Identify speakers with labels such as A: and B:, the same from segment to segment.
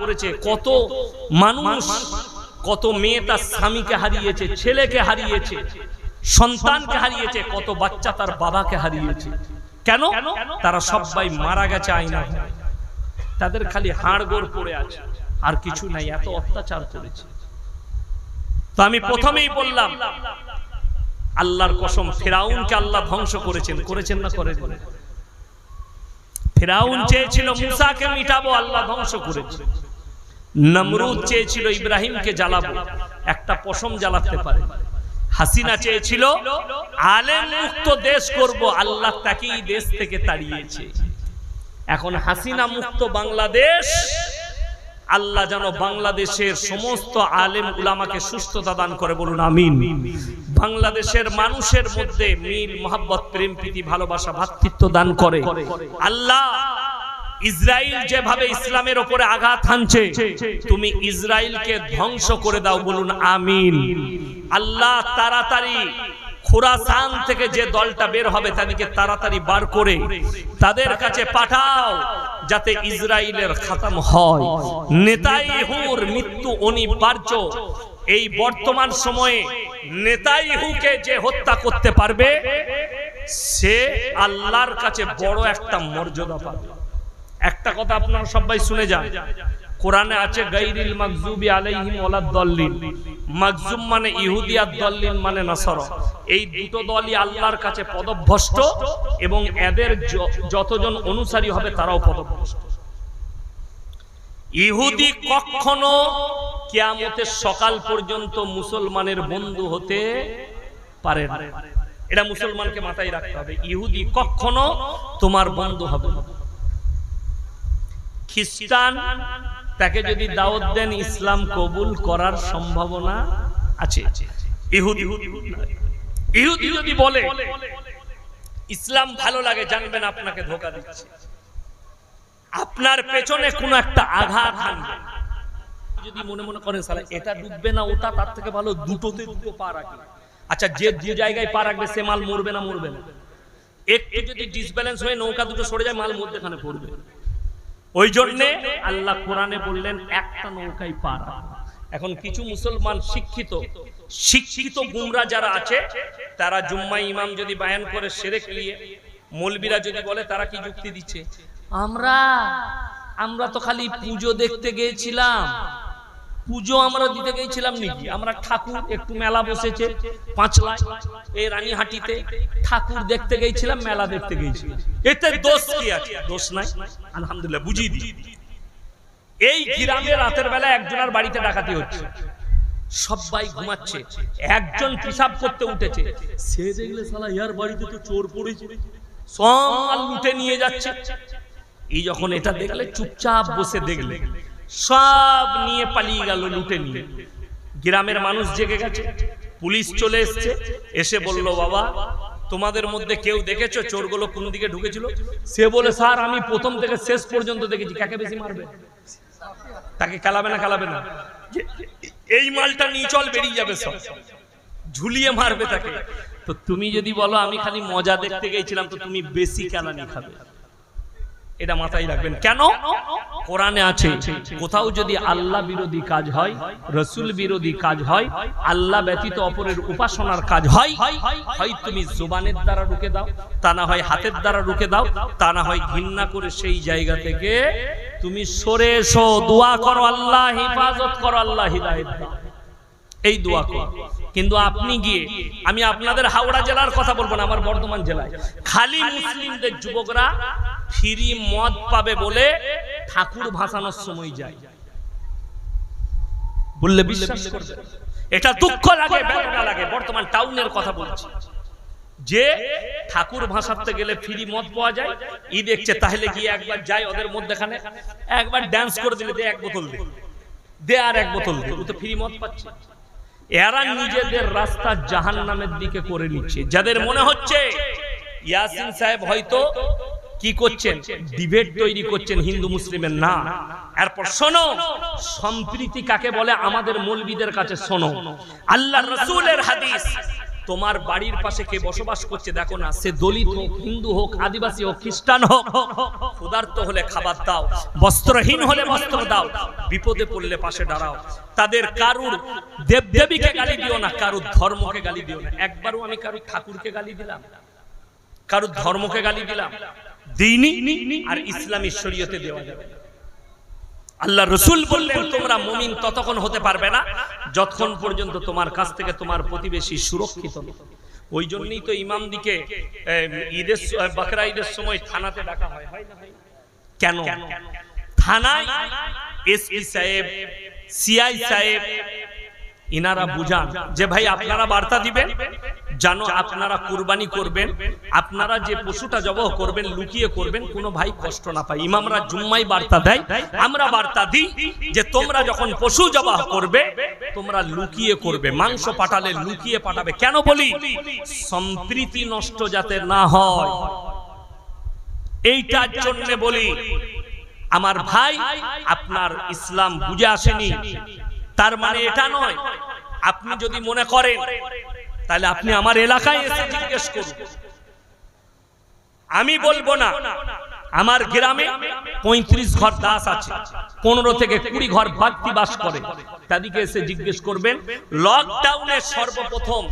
A: করেছে, কত মানুষ, কত মেয়ে তার স্বামীকে হারিয়েছে, ছেলেকে হারিয়েছে, সন্তানকে হারিয়েছে, কত বাচ্চা তার বাবাকে হারিয়েছে। কেন? তারা সবাই মারা গেছে আইনা তাদের খালি হাড় পড়ে আছে, আর কিছু নাই, এত অত্যাচার করেছে। তো আমি প্রথমেই বললাম, আল্লাহর কসম, ফেরাউনকে আল্লাহ ধ্বংস করেছেন। করেছেন না করেন ফেরাউন চেয়েছিল মুসাকে মিটাবো, আল্লাহ ধ্বংস করেছে। নমরুদ চেয়েছিল ইব্রাহিমকে জ্বালাবো। একটা পশম জ্বালাতে পারে। হাসিনা চেয়েছিল আলেম মুক্ত দেশ করব আল্লাহ তাকেই দেশ থেকে তাড়িয়েছে। এখন হাসিনা মুক্ত বাংলাদেশ আল্লাহ যেন বাংলাদেশের সমস্ত আলেম উলামাকে সুস্থতা দান করে বলুন আমিন। বাংলাদেশের মানুষের মধ্যে মিল মোহাব্বত প্রেম প্রীতি ভালোবাসা ভ্রাতৃত্ব দান করে। আল্লাহ ইসরায়েল যেভাবে ইসলামের ওপরে আঘাত হানছে তুমি ইসরায়েলকে ধ্বংস করে দাও বলুন আমিন। আল্লাহ তাড়াতাড়ি খুরাসান থেকে যে দলটা বের হবে তাদেরকে তাড়াতাড়ি বার করে তাদের কাছে পাঠাও যাতে ইসরায়েলের খাতাম হয়। নেতাইহুর মৃত্যু অনিবার্য। এই বর্তমান সময়ে নেতাইহুকে যে হত্যা করতে পারবে সে আল্লাহর কাছে বড় একটা মর্যাদা পাবে। একটা কথা আপনারা সবাই শুনে যান। কোরআনে আছে, গাইরিল মাকজুবি আলাইহিম ওয়ালাদ দল্লিন মাকজুম মানে ইহুদি আর দল্লিন মানে নাসারা। এই দুটো দলই আল্লাহর কাছে পদভ্রষ্ট এবং এদের যতজন অনুসারী হবে তারাও পদভ্রষ্ট। ইহুদি কখনো কিয়ামতের সকাল পর্যন্ত মুসলমানের বন্ধু হতে পারে না। এটা মুসলমানকে মাথায় রাখতে হবে। ইহুদি কখনো তোমার বন্ধু হবে না। খ্রিস্টান, তাকে যদি দাওয়াত দেন, ইসলাম কবুল করার সম্ভাবনা আছে। ইহুদি ইহুদি যদি বলে, ইসলাম ভালো লাগে জানবেন আপনাকে ধোকা দিচ্ছে। আপনার পেছনে কোনো একটা আঘাত আনবে যদি মনে মনে করেন, সালা, এটা ডুববে না, ওটা তার থেকে ভালো, দুটোতে দুটো পা রাখবে আচ্ছা যে যে জায়গায় পা রাখবে, সে মাল মরবে না মরবে না। একটু যদি ডিসব্যালেন্স হয়ে নৌকা দুটো সরে যায়, মাল মধ্যেখানে পড়বে। ওই জন্যে আল্লাহ কোরআনে বললেন, একটা নৌকায় পার এখন কিছু মুসলমান শিক্ষিত শিক্ষিত গুমরা যারা আছে, তারা জুম্মা ইমাম যদি বায়ান করে সেরে নিয়ে মৌলবীরা যদি বলে, তারা কি যুক্তি দিচ্ছে? আমরা আমরা তো খালি পুজো দেখতে গিয়েছিলাম। পুজো আমরা দিতে গিয়েছিলাম নাকি? আমরা ঠাকুর একটু মেলা বসেছে পাঁচলা এই রানীহাটিতে ঠাকুর দেখতে গিয়েছিলাম মেলা দেখতে গিয়েছিলাম এতে দোষ কি আছে? দোষ নাই? আলহামদুলিল্লাহ বুঝিয়ে দিই। এই গ্রামে রাতের বেলা একজনের বাড়িতে ডাকাতি হচ্ছে। সবাই ঘুমাচ্ছে। একজন পিসাব করতে উঠেছে। সে দেখলে শালা ইয়ার বাড়িতে তো চোর পড়েছে। সব লুটে নিয়ে যাচ্ছে। এই যখন এটা দেখলে চুপচাপ বসে দেখলে। সব নিয়ে পালিয়ে গেল লুটে নিয়ে। গ্রামের মানুষ জেগে গেছে। পুলিশ চলে এসছে। এসে বলল, বাবা, তোমাদের মধ্যে কেউ দেখেছ? চোরগুলো কোন দিকে ঢুকেছিল? সে বলে, স্যার, আমি প্রথম থেকে শেষ পর্যন্ত দেখেছি। কাকে বেশি মারবে? তাকে কালাবে না কালাবে না। এই মালটা নিয়ে চল, বেরিয়ে যাবে সব। ঝুলিয়ে মারবে তাকে। তো তুমি যদি বলো, আমি খালি মজা দেখতে গেছিলাম, তো তুমি বেশি কেলানি খাবে। এটা মাথায় রাখবেন। কেন? কোরআনে আছে কোথাও যদি আল্লাহ বিরোধী কাজ হয় রসুল বিরোধী কাজ হয় আল্লাহ ব্যতীত অপরের উপাসনার কাজ হয় হয় তুমি জোবানের দ্বারা রুকে দাও তা না হয় হাতের দ্বারা রুকে দাও তা না হয় ঘৃণা করে সেই জায়গা থেকে তুমি সরে এসো দোয়া করো আল্লাহ হিফাজত করো আল্লাহ হিদায়ত দাও এই দোয়া কর। কিন্তু আপনি গিয়ে আমি আপনাদের হাওড়া জেলার কথা বলব না আমার বর্ধমান জেলায়। খালি মুসলিমদের যুবকরা ফ্রি মদ পাবে বলে ঠাকুর ভাসানোর সময় যায়। বললে বিশ্বাস করবে। এটা দুঃখ লাগে বেদনা লাগে বর্তমান টাউনের কথা বলছি। যে ঠাকুর ভাসাতে গেলে ফ্রি মদ পাওয়া যায় ই দেখছে তাহলে গিয়ে একবার যাই ওদের মধ্যেখানে একবার ড্যান্স করে দিলে দে এক বোতল দে। দে আর এক বোতল দে ও তো ফ্রি মদ পাচ্ছে। এরা নিজেদের রাস্তা জাহান নামের দিকে করে নিচ্ছে। যাদের মনে হচ্ছে ইয়াসিন সাহেব হয়তো কি করছেন? ডিবেট তৈরি করছেন হিন্দু মুসলিমের না। এরপর শোনো, সম্প্রীতি কাকে বলে? আমাদের মৌলবিদের কাছে শোনো। আল্লাহ রসুলের হাদিস। তোমার বাড়ির পাশে কে বসবাস করছে দেখো না, সে দলিত হোক, হিন্দু হোক, আদিবাসী হোক, খ্রিস্টান হোক, ক্ষুধার্ত হলে খাবার দাও, বস্ত্রহীন হলে বস্ত্র দাও, বিপদে পড়লে পাশে দাঁড়াও। তাদের কারুর দেবদেবীকে গালি দিও না, কারুর ধর্মকে গালি দিও না। একবারও আমি কারুর ঠাকুরকে গালি দিলাম, কারুর ধর্মকে গালি দিলাম। দিইনি আর ইসলামী শরীয়তে দেওয়া যাবে আল্লাহ রসুল বললেন তোমরা মমিন ততক্ষণ হতে পারবে না যতক্ষণ পর্যন্ত তোমার কাছ থেকে তোমার প্রতিবেশী সুরক্ষিত ওই জন্যই তো ইমাম দিকে ঈদের বাকরা ঈদের সময় থানাতে ডাকা হয়? কেন? থানায় এসপি সাহেব সিআই সাহেব ইনারা বুঝান যে ভাই আপনারা বার্তা দিবেন? জানো আপনারা কুরবানি করবেন আপনারা যে পশুটা জবহ করবেন লুকিয়ে করবেন কোনো ভাই কষ্ট না পায়। ইমামরা জুম্মাই বার্তা দেয় আমরা বার্তা দিই যে তোমরা যখন পশু জবাহ করবে তোমরা লুকিয়ে করবে মাংস পাঠালে লুকিয়ে পাঠাবে। কেন বলি? সম্প্রীতি নষ্ট যাতে না হয়। এইটার জন্য বলি আমার ভাই আপনার ইসলাম বুঝে আসেনি। তার মানে এটা নয়। আপনি যদি মনে করেন তাহলে আপনি আমার এলাকায় এসে জিজ্ঞেস করুন। আমি বলব না আমার গ্রামে পঁয়ত্রিশ ঘর দাস আছে। পনেরো থেকে কুড়ি ঘর বাড়তি বাস করে। তাদেরকে এসে জিজ্ঞেস করবেন লকডাউনে সর্বপ্রথম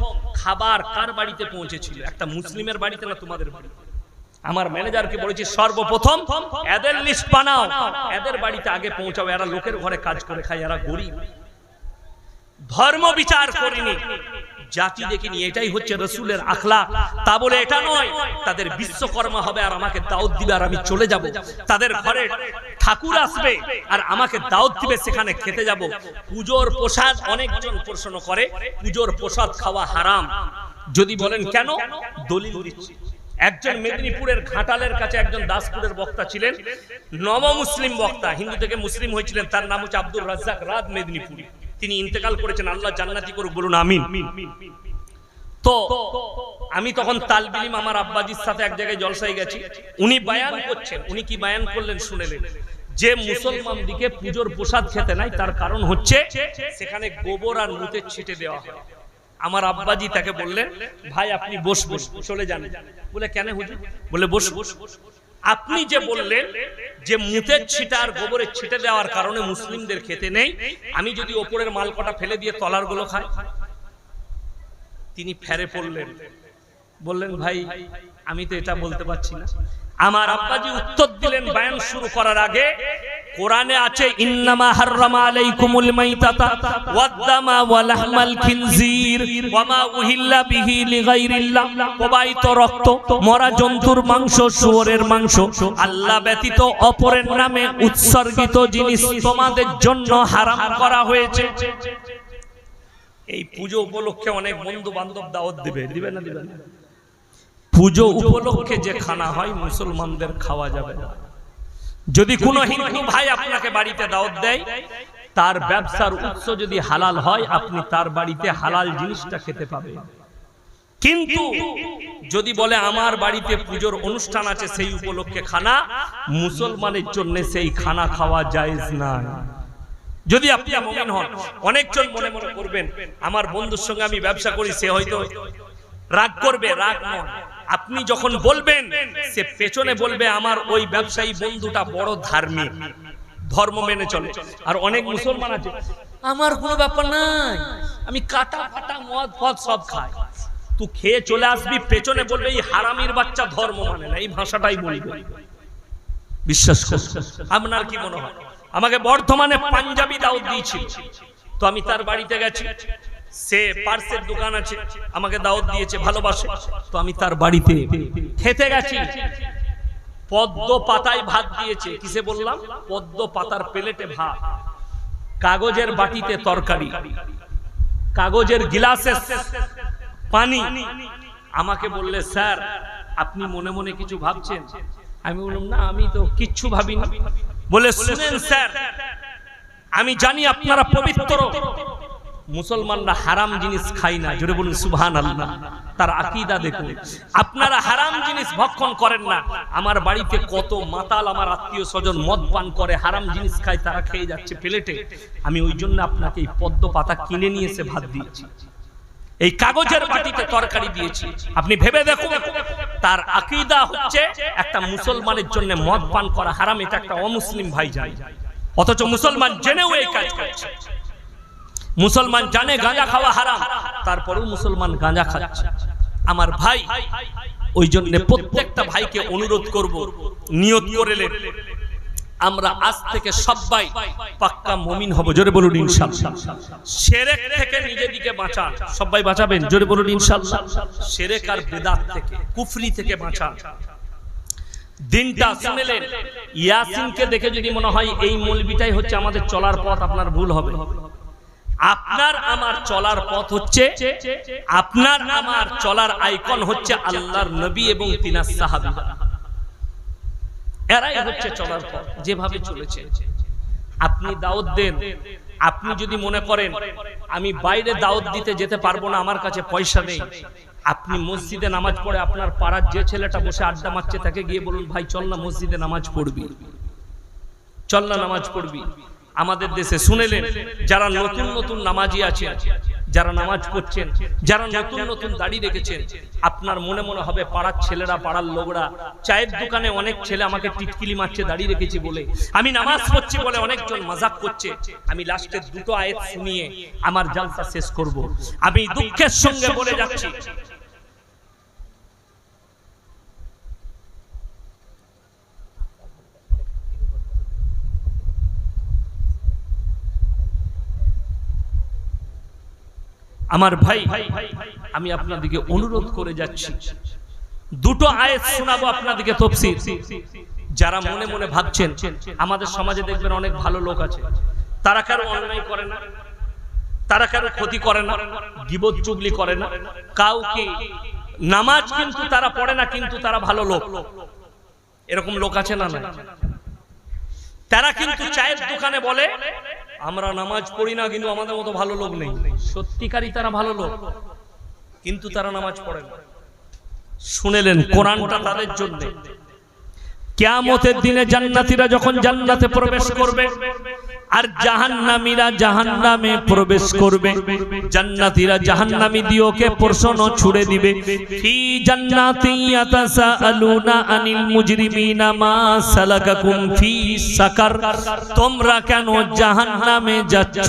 A: খাবার কার বাড়িতে পৌঁছেছিল? একটা মুসলিমের বাড়িতে না তোমাদের বাড়িতে? আমার ম্যানেজারকে বলেছি সর্বপ্রথম এদের লিস্ট বানাও। এদের বাড়িতে আগে পৌঁছাও। এরা লোকের ঘরে কাজ করে খায় এরা গরিব। ধর্ম বিচার করিনি। জাতি দেখিনি এটাই হচ্ছে রসুলের আখলা তা বলে এটা নয় তাদের বিশ্বকর্মা হবে আর আমাকে দাওয়াত দিবে আর আমি চলে যাব। তাদের ঘরে ঠাকুর আসবে আর আমাকে দাওয়াত দিবে সেখানে খেতে যাব। পুজোর প্রসাদ অনেকজন প্রশ্ন করে পুজোর প্রসাদ খাওয়া হারাম। যদি বলেন কেন? দলিল দিচ্ছি। একজন মেদিনীপুরের ঘাটালের কাছে একজন দাসপুরের বক্তা ছিলেন নব মুসলিম বক্তা। হিন্দু থেকে মুসলিম হয়েছিলেন তার নাম হচ্ছে আব্দুল রাজ্জাক রাত মেদিনীপুরি। তিনি ইন্তেকাল করেছেন। আল্লাহ জান্নাতি করুক বলুন, আমিন। তো, আমি তখন তালবিলিম আমার আব্বাজির সাথে এক জায়গায় জলসায় গেছি। উনি বায়ান করছেন। উনি কি বায়ান করলেন শুনেলেন যে মুসলমান দিকে পুজোর প্রসাদ খেতে নাই, তার কারণ হচ্ছে সেখানে গোবর আর মুতের ছিটে দেওয়া হয়। আমার আব্বাজি তাকে বললেন, ভাই, আপনি বস বস চলে যান। বলে, কেন হুজুর? বলে বস বস আপনি যে বললেন যে মুতের ছিটা আর গোবরের ছিটে দেওয়ার কারণে মুসলিমদের খেতে নেই আমি যদি ওপরের মালকটা ফেলে দিয়ে তলারগুলো খাই। তিনি ফেরে পড়লেন। বললেন ভাই আমি তো এটা বলতে পারছি না। আমার আব্বাজি উত্তর দিলেন বায়ান শুরু করার আগে কোরআনে আছে ইন্নামা হাররামা আলাইকুমুল মাইতাতা ওয়াদ-দামা ওয়া লাহমাল খিনজির ওয়া মা উহিল্লা বিহি লিগাইরিল্লাহ। প্রবাহিত রক্ত মরা জন্তুর মাংস শুয়োরের মাংস আল্লাহ ব্যতীত অপরের নামে উৎসর্গিত জিনিস তোমাদের জন্য হারাম করা হয়েছে। এই পুজো উপলক্ষে অনেক বন্ধু বান্ধব দাওয়াত দিবে দিবে না দিবে না? পুজো উপলক্ষে যে খানা হয় মুসলমানদের খাওয়া যাবে না। যদি কোনো হিন্দু ভাই আপনাকে বাড়িতে দাওয়াত দেয় তার ব্যবসার উৎস যদি হালাল হয় আপনি তার বাড়িতে হালাল জিনিসটা খেতে পাবেন। কিন্তু যদি বলে আমার বাড়িতে পুজোর অনুষ্ঠান আছে সেই উপলক্ষে খানা মুসলমানের জন্য সেই খানা খাওয়া জায়েজ না যদি আপনি মুমিন হন অনেকজন মনে মনে করবেন আমার বন্ধুর সঙ্গে আমি ব্যবসা করি সে হয়তো রাগ করবে রাগ নয়। আপনি যখন বলবেন, সে পেছনে বলবে আমার ওই ব্যবসায়ী বন্ধুটা বড় ধার্মিক, ধর্ম মেনে চলে। আর অনেক মুসলমান আছে। আমার কোনো ব্যাপার নাই। আমি কাটা ফাটা, মদ, ফদ সব খাই। তুই খেয়ে চলে আসবি, পেছনে বলবে, এই হারামির বাচ্চা ধর্ম মানে না। এই ভাষাটাই বলবে। বিশ্বাস কর, আপনার কি মনে হয়? আমাকে বর্ধমানে পাঞ্জাবি দাউদ দিয়েছিল। তো আমি তার বাড়িতে গেছি। সে পার্সের দোকান আছে, আমাকে দাওয়াত দিয়েছে, ভালোবাসে। তো আমি তার বাড়িতে খেতে গেছি। পদ্ম পাতায় ভাত দিয়েছে। কিসে বললাম? পদ্ম পাতার প্লেটে ভাত। কাগজের বাটিতে তরকারি। কাগজের গিলাসে পানি। আমাকে বললে, স্যার, আপনি মনে মনে কিছু ভাবছেন? আমি বললাম, না, আমি তো কিচ্ছু ভাবিনি। বলে শুনেন, স্যার, আমি জানি আপনারা পবিত্র। মুসলমানরা হারাম জিনিস খাই না, জোরে বলুন সুবহান আল্লাহ তার আকিদা দেখুন। আপনারা হারাম জিনিস ভক্ষণ করেন না। আমার বাড়িতে কত মাতাল আমার আত্মীয় স্বজন মদ পান করে, হারাম জিনিস খায়, তারা খেয়ে যাচ্ছে প্লেটে। আমি ওই জন্য আপনাকে এই পদ্ম পাতা কিনে নিয়ে এসে ভাত দিয়েছি। এই কাগজের বাটিতে তরকারি দিয়েছি। আপনি ভেবে দেখুন, তার আকিদা হচ্ছে একটা মুসলমানের জন্য মদ পান করা হারাম, এটা একটা অমুসলিম ভাই যায় অথচ মুসলমান জেনেও এই কাজ করছে। মুসলমান জানে গাঁজা খাওয়া হারাম। তারপরেও মুসলমান গাঁজা খাচ্ছে। আমার ভাই ওই জন্য প্রত্যেকটা ভাইকে অনুরোধ করব, নিয়ত করেলেন আমরা আজ থেকে সবাই পাক্কা মমিন হব। জোরে বলুন ইনশাআল্লাহ শিরক থেকে নিজেদিকে বাঁচান। সবাই বাঁচাবেন? জোরে বলুন ইনশাআল্লাহ শিরক আর বেদাত থেকে, কুফরি থেকে বাঁচান। দিনটা শুনেলেন, ইয়াসিনকে দেখে যদি মনে হয় এই মৌলবিটাই হচ্ছে আমাদের চলার পথ, আপনার ভুল হবে। আপনার আমার চলার পথ হচ্ছে, আপনার আমার চলার আইকন হচ্ছে আল্লাহর নবী এবং তিনার সাহাবীরা এরাই হচ্ছে চলার পথ, যেভাবে চলেছে। আপনি দাওয়াত দেন, আপনি যদি মনে করেন, আমি বাইরে দাওয়াত দিতে যেতে পারব না, আমার কাছে পয়সা নেই। আপনি মসজিদে নামাজ পড়ে আপনার পাড়ার যে ছেলেটা বসে আড্ডা মারছে, তাকে গিয়ে বলুন, ভাই, চল না মসজিদে নামাজ পড়বি। চল না নামাজ পড়বি। আমাদের দেশে শুনেলেন, যারা নতুন নতুন নামাজি আছে যারা নামাজ পড়ছেন, যারা নতুন নতুন দাড়ি রেখেছেন, আপনার মনে মনে হবে পাড়ার ছেলেরা, পাড়ার লোকরা, চায়ের দোকানে অনেক ছেলে আমাকে টিটকিলি মারছে, দাড়ি রেখেছে বলে। আমি নামাজ পড়ছি বলে অনেকজন মজাক করছে। আমি লাস্টের দুটো আয়াত শুনিয়ে আমার জালসা শেষ করব। আমি দুঃখের সঙ্গে বলে যাচ্ছি আমার ভাই, আমি আপনাদেরকে অনুরোধ করে যাচ্ছি। দুটো আয়াত শোনাবো আপনাদেরকে তফসির। যারা মনে মনে ভাবছেন, আমাদের সমাজে দেখবেন অনেক ভালো লোক আছে। তারা কারও অন্যায় করে না, তারা কারও ক্ষতি করে না, গিবত চুগলি করে না। কাউকে নামাজ কিন্তু তারা পড়ে না, কিন্তু তারা ভালো লোক। এরকম লোক আছে না না তারা কিন্তু চায়ের দোকানে বলে আমরা নামাজ পড়ি না, কিন্তু আমাদের মতো ভালো লোক নেই। সত্যিকারই তারা ভালো লোক, কিন্তু তারা নামাজ পড়ে না। শুনেলেন, কোরআনটা তাদের জন্য। কেয়ামতের দিনে জান্নাতীরা যখন জান্নাতে প্রবেশ করবে আর জাহান্নামীরা জাহান্নামে প্রবেশ করবে। জান্নাতীরা জাহান্নামী দিওকে প্রশ্ন ছুড়ে দিবে। ফি জান্নাতি ইয়াতাসাআলুনা আনিল মুজরিমিনা মা সালাকাকুম ফি সাকার। তোমরা কেন জাহান্নামে যাচ্ছ?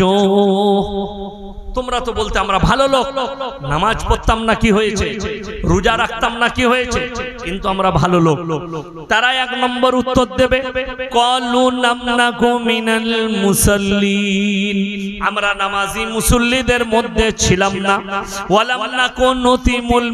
A: তোমরা তো বলতে আমরা ভালো লোক। নামাজ পড়তাম না, কি হয়েছে? রোজা রাখতাম না, কি হয়েছে? কিন্তু আমরা ভালো লোক। তারা এক নম্বর উত্তর দেবে আমরা নামাজি মুসল্লিদের মধ্যে ছিলাম না। ওয়ালাম নাকু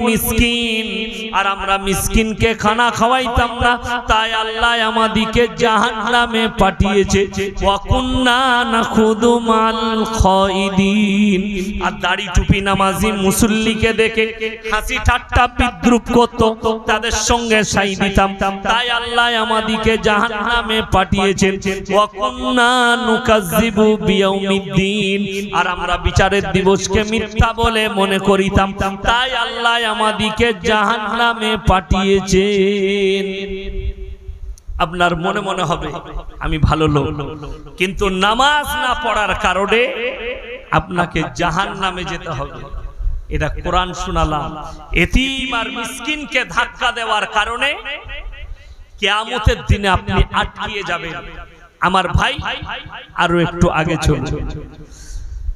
A: মিসকিন। আর আমরা মিসকিনকে খানা খাওয়াইতাম না। তাই আল্লাহ আমাদিকে জাহান্নামে পাঠিয়েছে। ওয়া কুন্না নাখুদু মাল খাইদিন। আর দাড়ি টুপি নামাজি মুসল্লিকে দেখে হাসি ঠাট্টা বিদ্রুপ করত, তাদের সঙ্গে সাই দিতাম। তাই আল্লাহ আমাদিকে জাহান্নামে পাঠিয়েছেন। ওয়া কুন্না নুকাজ্জিবু আর আমরা বিচারের দিবসকে মিথ্যা বলে মনে করিতাম। তাই আল্লাহ আমাদিকে জাহান্নামে পাঠিয়েছেন। আপনার মনে মনে হবে, আমি ভালো লোক। কিন্তু নামাজ না পড়ার কারণে আপনাকে জাহান নামে যেতে হবে। এটা কোরআন শোনালাম। এতিম আর মিসকিনকে ধাক্কা দেওয়ার কারণে কেয়ামতের দিনে আপনি আটকিয়ে যাবেন। আমার ভাই, আরও একটু আগে চলছে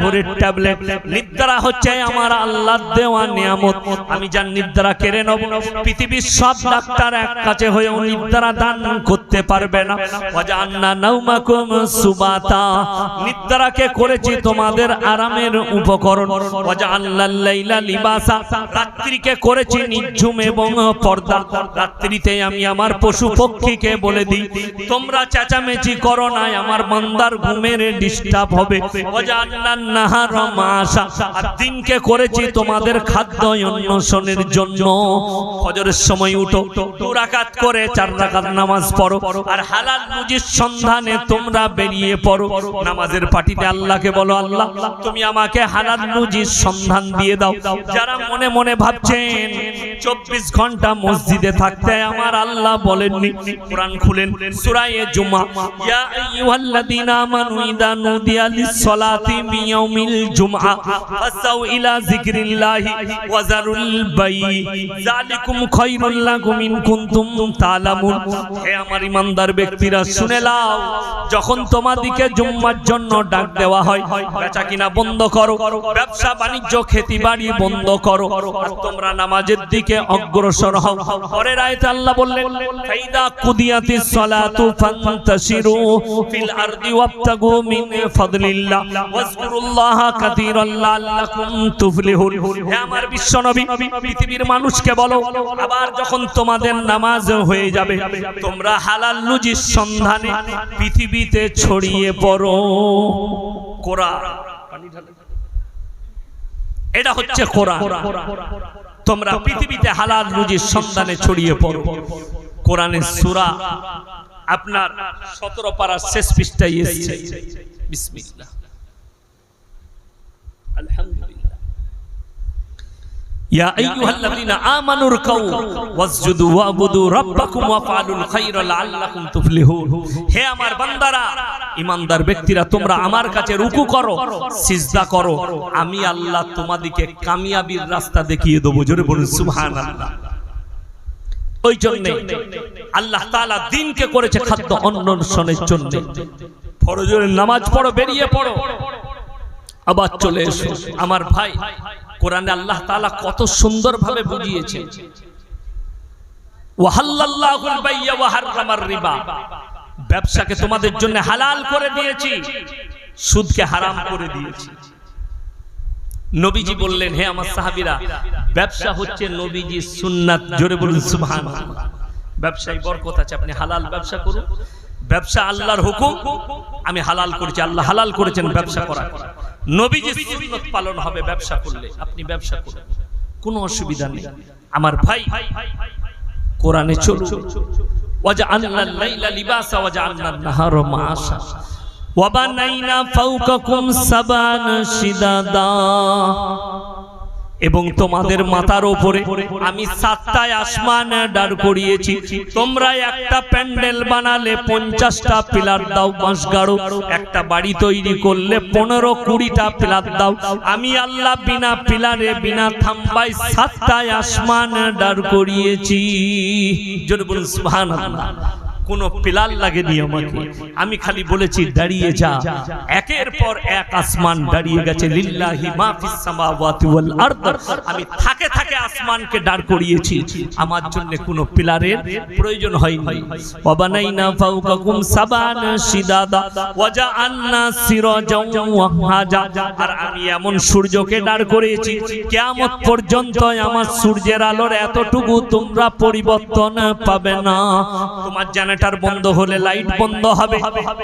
A: ঘোরের ট্যাবলেট। নিদ্রা হচ্ছে আমার আল্লাহর দেওয়া নিয়ামত। আমি যার নিদ্রা কেড়ে নেব, পৃথিবীর সব ডাক্তার এক কাছে হয়েও নিদ্রা দান করতে পারবে না। সুবাতা। নিদ্রাকে করেছি তোমাদের আরামের উপকরণ। লাইলা লিবাসা। রাত্রিকে করেছি নিঝুম এবং পর্দা। রাত্রিতে আমি আমার পশু পক্ষীকে বলে দিই, তোমরা চেঁচামেচি করো না আমার বান্দার ঘুমের ডিস্টার্ব হবে। দিনকে করেছি তোমাদের খাদ্য অন্বেষণের জন্য। সময় উঠো করে চার রাকাত নামাজ পড়ো, আর হালাল রুজির সন্ধানে তোমরা বেরিয়ে পড়ো। নামাজের পার্টিতে আল্লাহকে বলো, আল্লাহ, তুমি আমাকে হালাল রুজির সন্ধান দিয়ে দাও। যারা মনে মনে ভাবছেন, চব্বিশ ঘণ্টা মসজিদে থাকতে আমার আল্লাহ বলেননি। কোরআন খুলেন জুমা ইয়াউমিল জুমআ ফাসাউ হে আমার ইমানদার ব্যক্তিরা, শুনে যখন তোমাদিকে জুম্মার জন্য ডাক দেওয়া হয়, বেচা কিনা বন্ধ করো, ব্যবসা বাণিজ্য খেতি বাড়ি বন্ধ করো, আর তোমরা নামাজের দিকে অগ্রসর হও। পরের আয়াতে আল্লাহ বললেন, ফাইদা কুদিয়াতিস সালাতু ফান্তাশিরু ফিল আরদি ওয়াবতাগু মিন ফাদলিল্লাহ। নামাজ হয়ে যাবে পৃথিবীতে ছড়িয়ে পড়ো। এটা হচ্ছে তোমরা পৃথিবীতে হালাল রুজির সন্ধানে ছড়িয়ে পড়ো। কোরআনের সূরা আপনার 17 পারার শেষ পৃষ্ঠায় এসেছে। জোরে বলুন, সুবহানাল্লাহ। ওই জন্য আল্লাহ তাআলা দিনকে করেছে খাদ্য অন্বেষণের জন্য। নামাজ পড়ো, বেরিয়ে পড়ো। আবার চলে এসো। আমার ভাই, কোরআনে আল্লাহ তাআলা কত ওয়া হাররামার রিবা। ব্যবসাকে তোমাদের জন্য হালাল করে দিয়েছি, সুদকে হারাম করে দিয়েছি। নবীজি বললেন, হে আমার সাহাবিরা, ব্যবসা হচ্ছে নবীজির সুন্নাত, জোরে বলুন সুবহানাল্লাহ। ব্যবসায় বরকত আছে, আপনি হালাল ব্যবসা করুন। ব্যবসা আল্লাহর হুকুম, আমি হালাল করেছি, আল্লাহ হালাল করেছেন ব্যবসা করা নবীজি সুন্নত পালন হবে, ব্যবসা করলে। আপনি ব্যবসা করুন। কোনো অসুবিধা নেই। আমার ভাই কোরআনে চলুন। ওয়াজআলনা লাইলা লিবাসা, ওয়াজআলনা নাহারা মাআশা। ওয়াবানাইনা ফাওকাকুম সাবান শিদাদা। এবং তোমাদের মাথার উপরে আমি সাতটায় আসমান দাঁড় করিয়েছি। তোমরা একটা প্যান্ডেল বানালে পঞ্চাশটা পিলার দাও বাঁশ গাড়ো একটা বাড়ি তৈরি করলে পনেরো কুড়িটা পিলার দাও। আমি আল্লাহ বিনা পিলারে বিনা থাম্বাই সাতটায় আসমান দাঁড় করিয়েছি। জোরে বলুন সুবহানাল্লাহ। কোনো পিলার লাগেনি আমাকে। আমি খালি বলেছি, দাঁড়িয়ে যা। একের পর এক আসমান দাঁড়িয়ে গেছে, লিল্লাহি মা ফিস সামাওয়াতি ওয়াল আরদ। আমি থাকে থাকে আসমানকে দাঁড় করিয়েছি। আমার জন্য কোনো পিলারের প্রয়োজন হয়নি। ওয়াবানাইনা সাবান শিদাদা, ওয়াজআলনা সিরাজাও আর আমি এমন সূর্যকে দাঁড় করিয়েছি, কিয়ামত পর্যন্ত আমার সূর্যের আলোর এতটুকু তোমরা পরিবর্তন পাবে না। তোমার জানা জেনারেটর বন্ধ হলে লাইট বন্ধ হবে।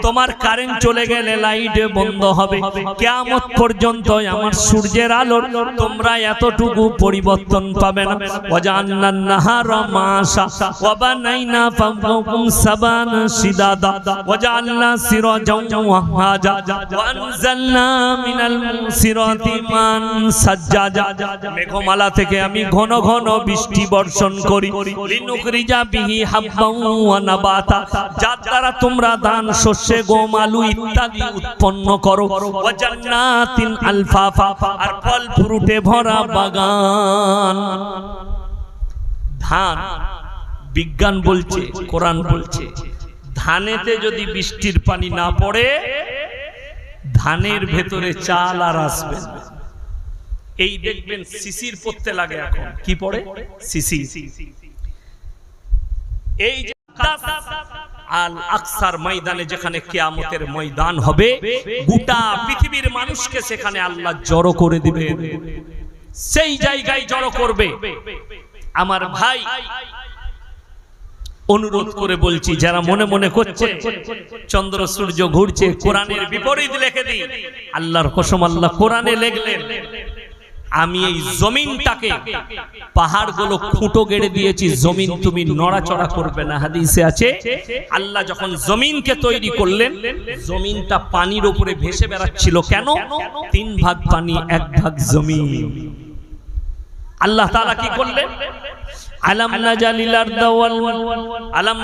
A: তোমার কারেন্ট চলে গেলে লাইট বন্ধ হবে। কিয়ামত পর্যন্ত আমার সূর্যের আলোর তোমরা এতটুকু পরিবর্তন পাবে না। নাহারা মাশা ওয়া বানাইনা ফাওকাকুম সাবান শিদাদা ওয়াজালনা সিরাজাও ওয়াহাজা ওয়া আনজালনা মিনাল মুসিরাতি মান সাজ্জাজা। মেঘমালা থেকে আমি ঘন ঘন বৃষ্টি বর্ষণ করি। লিনুখরিজা বিহি হাব্বাও ওয়া নাবাত যার দ্বারা তোমরা শস্যে আলু ইত্যাদি উৎপন্ন করো। আলফাফা, আর ফল, ফ্রুটে ভরা বাগান। ধান, বিজ্ঞান বলছে, কোরআন বলছে, ধানেতে যদি বৃষ্টির পানি না পড়ে, ধানের ভেতরে চাল আর আসবে এই দেখবেন শিশির পড়তে লাগে এখন। কি পড়ে? শিশি এই আল আকসার ময়দানে যেখানে কিয়ামতের ময়দান হবে, গোটা পৃথিবীর মানুষকে সেখানে আল্লাহ জড়ো করে দিবে। সেই জায়গায় জড়ো করবে। আমার ভাই, অনুরোধ করে বলছি, যারা মনে মনে করছে, চন্দ্র সূর্য ঘুরছে, কোরআনের বিপরীত লিখে দিই, আল্লাহর কসম আল্লাহ কোরআনে লিখলেন আমি এই জমিনটাকে, পাহাড়গুলো খুঁটো গেড়ে দিয়েছি, জমিন তুমি নড়াচড়া করবে না। হাদিসে আছে, আল্লাহ যখন জমিনকে তৈরি করলেন, জমিনটা পানির উপরে ভেসে বেড়াচ্ছিল কেন? তিন ভাগ পানি, এক ভাগ জমিন। আল্লাহ তাআলা কি করলেন? আলাম নাজালিল আরদা ওয়াল, আলাম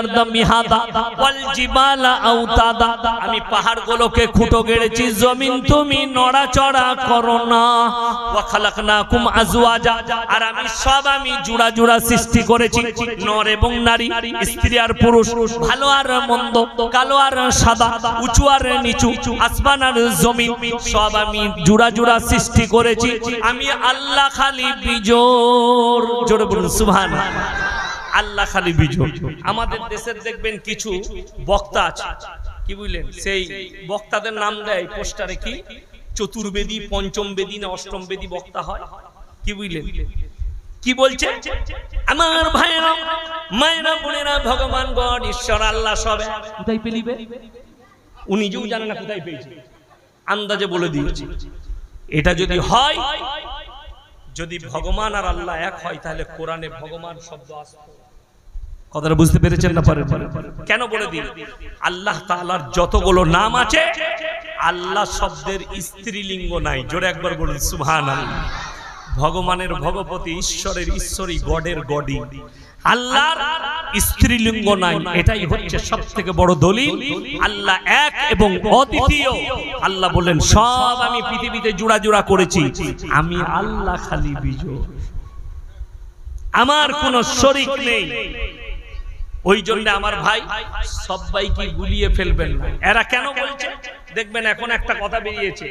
A: আরদা মিহাদা ওয়াল জিবালা আমি পাহাড়গুলোকে খুঁটো গেড়েছি, জমিন তুমি নড়াচড়া করো না। ওয়া খালাকনাকুম আজওয়াজা। আর আমি সব আমি জুড়া জুড়া সৃষ্টি করেছি, নর এবং নারী, স্ত্রী আর পুরুষ, ভালো আর মন্দ, কালো আর সাদা, উঁচু আর নিচু, আসমান আর জমিন, সব আমি জুড়া জুড়া সৃষ্টি করেছি। আমি আল্লাহ খালি বিজোর। জোরে বলুন সুবহান আল্লাহ খালি বিজোর আমাদের দেশের দেখবেন কিছু বক্তা আছে। কি বুঝলেন? সেই বক্তাদের নাম দেয় পোস্টারে কি? চতুর্বেদী পঞ্চম বেদী না অষ্টম বেদী বক্তা হয়। কি বুঝলেন? কি বলছে? আমার ভাইরা মায়েরা, বোনেরা ভগবান গড ঈশ্বর, আল্লাহ সব। কোথায় পেলিবে? উনি নিজেও জানেন না কোথায় পেয়েছে। আন্দাজে বলে দিয়েছি। এটা যদি হয় যদি ভগবান আর আল্লাহ এক হয় তাহলে কোরআনে ভগবান শব্দ আসতো কথাটা বুঝতে পেরেছেন না পরে? কেন বলে দিন আল্লাহ তাআলার যতগুলো নাম আছে আল্লাহ শব্দের স্ত্রীলিঙ্গ নাই। জোরে একবার বলুন সুহান ভগবানের ভগবতী ঈশ্বরের ঈশ্বরী গডের গডি আল্লাহর স্ত্রীলিঙ্গ নাই। এটাই হচ্ছে সব থেকে বড় দলিল। আল্লাহ এক এবং অদ্বিতীয়। আল্লাহ বললেন, সব আমি পৃথিবীতে জোড়া জোড়া করেছি। আমি আল্লাহ খালি বিজয় আমার কোন শরিক নেই। ওই জন্য আমার ভাই সবাইকে গুলিয়ে ফেলবেন এরা কেন বলছে? দেখবেন এখন একটা কথা বেরিয়েছে।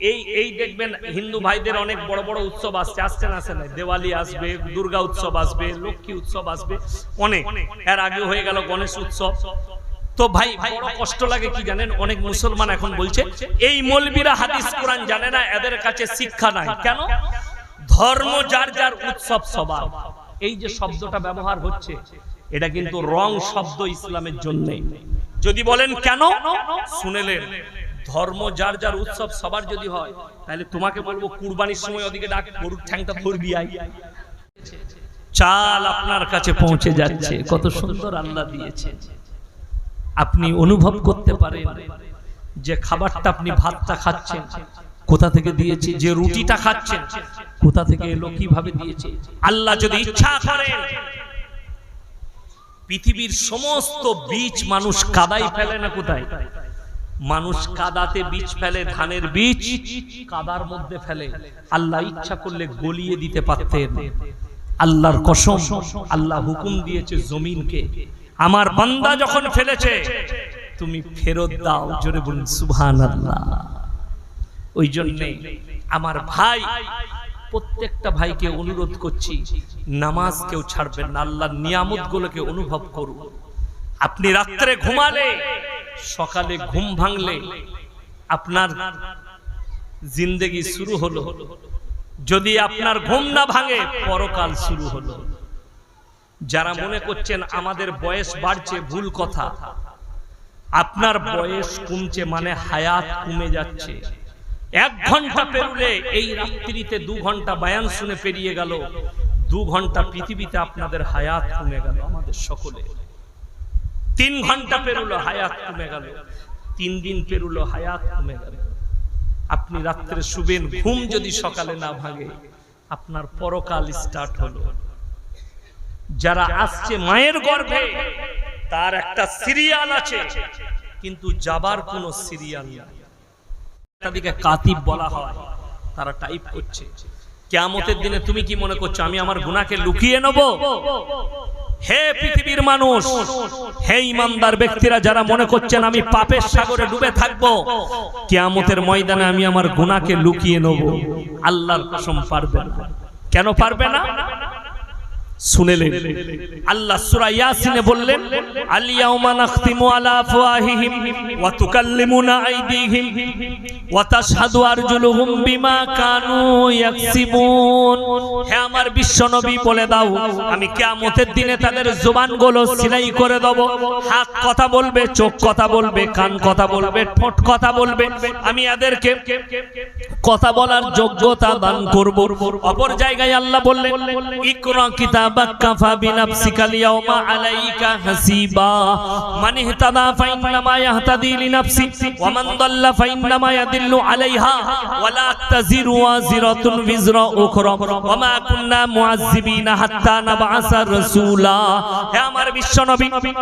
A: এই এই দেখবেন হিন্দু ভাইদের অনেক বড় বড় উৎসব আসছে আসছে না আসে না? দেওয়ালি আসবে, দুর্গা উৎসব আসবে, লক্ষ্মী উৎসব আসবে, অনেক। এর আগে হয়ে গেল গণেশ উৎসব। তো ভাই, বড় কষ্ট লাগে কি জানেন? অনেক মুসলমান এখন বলছে, এই মলবিরা হাদিস, কোরআন জানে না, এদের কাছে শিক্ষা নাই। কেন? ধর্ম যার যার উৎসব সবার। এই যে শব্দটা ব্যবহার হচ্ছে, এটা কিন্তু রং শব্দ ইসলামের জন্য। যদি বলেন কেন শুনেলেন ধর্ম, যার যার উৎসব, সবার যদি হয়, তাহলে তোমাকে বলব, কুরবানির সময় ওদিকে ডাক, গরুর ঠ্যাংটা ধরবি আই চাল আপনার কাছে পৌঁছে যাচ্ছে, কত সুন্দর আল্লাহ দিয়েছে। আপনি অনুভব করতে পারেন যে খাবারটা আপনি ভাতটা খাচ্ছেন, কোথা থেকে দিয়েছে, যে রুটিটা খাচ্ছেন, কোথা থেকে এলো, কীভাবে দিয়েছে। আল্লাহ যদি ইচ্ছা করেন পৃথিবীর সমস্ত বীজ মানুষ কাদাই ফেলে না কোথায়? মানুষ কাদাতে বীজ ফেলে, ধানের বীজ কাদার মধ্যে ফেলে। আল্লাহ ইচ্ছা করলে গলিয়ে দিতে পারতেন। আল্লাহর কসম, আল্লাহ হুকুম দিয়েছে জমিনকে। আমার বান্দা যখন ফেলেছে, তুমি ফেরত দাও, জোরে বলুন সুহান আল্লাহ ওই জন্যে আমার ভাই, প্রত্যেকটা ভাইকে অনুরোধ করছি, নামাজ কেউ ছাড়বেন না, আল্লাহর নিয়ামত গুলোকে অনুভব করুন। আপনি রাত্রে ঘুমালে, সকালে ঘুম ভাঙলে আপনার জিন্দেগি শুরু হলো। যদি আপনার ঘুম না ভাঙে, পরকাল শুরু হলো। যারা মনে করছেন আমাদের বয়স বাড়ছে, ভুল কথা। আপনার বয়স কমছে মানে হায়াত কমে যাচ্ছে। এক ঘণ্টা পেরুলে এই রাত্রিতে দু ঘণ্টা বায়ান শুনে পেরিয়ে গেল। দু ঘণ্টা পৃথিবীতে আপনাদের হায়াত কমে গেল আমাদের সকলে তিন ঘণ্টা পেরুলো, হায়াত কমে গেল। তিন দিন পেরুলো, হায়াত কমে গেল। আপনি রাত্রে শুবেন, ঘুম যদি সকালে না ভাঙে, আপনার পরকাল স্টার্ট হলো। যারা আসছে মায়ের গর্ভে, তার একটা সিরিয়াল আছে, কিন্তু যাবার কোনো সিরিয়াল নেই তাদেরকে কাতিব বলা হয়, তারা টাইপ করছে। কেয়ামতের দিনে তুমি কি মনে করছ, আমি আমার গুনাহকে লুকিয়ে নেব? হে পৃথিবীর মানুষ, হে ইমানদার ব্যক্তিরা যারা মনে করছেন আমি পাপের সাগরে ডুবে থাকব, কেয়ামতের ময়দানে আমি আমার গুণাকে লুকিয়ে নেব। আল্লাহর কসম পারবে কেন পারবে না? শুনেলেন। আল্লাহ ইয়াসিনে বললেন, আল ইয়াউমা নাখতিমু আলা আফওয়াহিহিম ওয়া তুকাল্লিমুনা আইদিহিম ওয়া তাশহাদু আরজুলুহুম বিমা কানু ইয়াকসিবুন। হে আমার বিশ্বনবী বলে দাও, আমি কিয়ামতের দিনে তাদের জুবানগুলো সিলাই করে দেব। হাত কথা বলবে, চোখ কথা বলবে, কান কথা বলবে, ঠোঁট কথা বলবে। আমি এদেরকে কথা বলার যোগ্যতা দান করব। অপর জায়গায় আল্লাহ বললেন, ইকরা কিতাবাক মান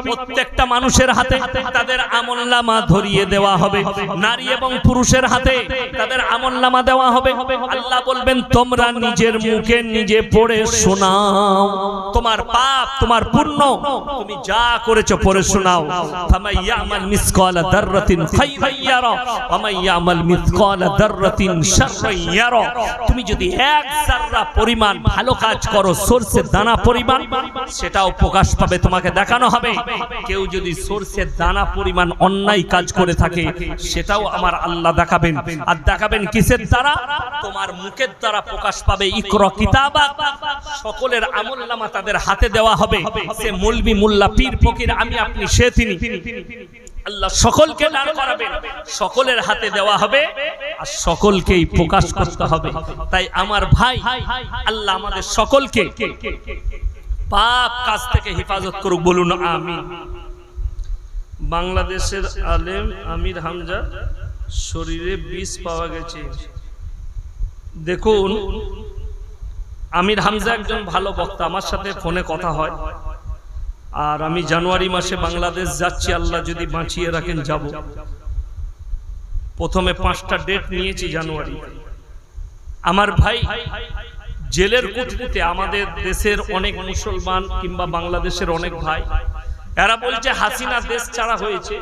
A: প্রত্যেকটা মানুষের হাতে তাদের আমলনামা ধরিয়ে দেওয়া হবে। নারী এবং পুরুষের হাতে তাদের আমলনামা দেওয়া হবে। আল্লাহ বলবেন, তোমরা নিজের মুখে নিজে পড়ে শোনাও। তোমার পাপ, তোমার পুণ্য তুমি যা করেছ পড়ে শোনাও। ফামাই ইয়ামাল মিসকালা দাররাতিন খাইরান মান মিসকালা দাররাতিন শাররান তুমি যদি এক জাররা পরিমাণ ভালো কাজ করো সরষের দানা পরিমাণ, সেটাও প্রকাশ পাবে, তোমাকে দেখানো হবে। কেউ যদি সরষের দানা পরিমাণ অন্যায় কাজ করে থাকে, সেটাও আমার আল্লাহ দেখাবেন। আর দেখাবেন কিসের দ্বারা? তোমার মুখের দ্বারা প্রকাশ পাবে ইকর কিতাবা। সকলের আমলনামা তাদের হাতে দেওয়া হবে। সে মুলবি মুল্লা পীর ফকির, আমি আপনি সে তিনি। আল্লাহ সকলকে দাঁড় করাবেন সকলের হাতে দেওয়া হবে, আর সকলকেই প্রকাশ করতে হবে। তাই আমার ভাই, আল্লাহ আমাদের সকলকে পাপ কাজ থেকে হেফাজত করুক, বলুন আমি বাংলাদেশের আলেম আমির হামজা শরীরে বিষ পাওয়া গেছে। দেখুন আমির হামজা একজন ভালো বক্তা, আমার সাথে ফোনে কথা হয়। আর আমি জানুয়ারি মাসে বাংলাদেশ যাচ্ছি, আল্লাহ যদি বাঁচিয়ে রাখেন, যাব। প্রথমে পাঁচটা ডেট নিয়েছি জানুয়ারি। আমার ভাই জেলের কুটকুতে আমাদের দেশের অনেক মুসলমান কিংবা বাংলাদেশের অনেক ভাই, এরা বলছে হাসিনা দেশ ছাড়া হয়েছে।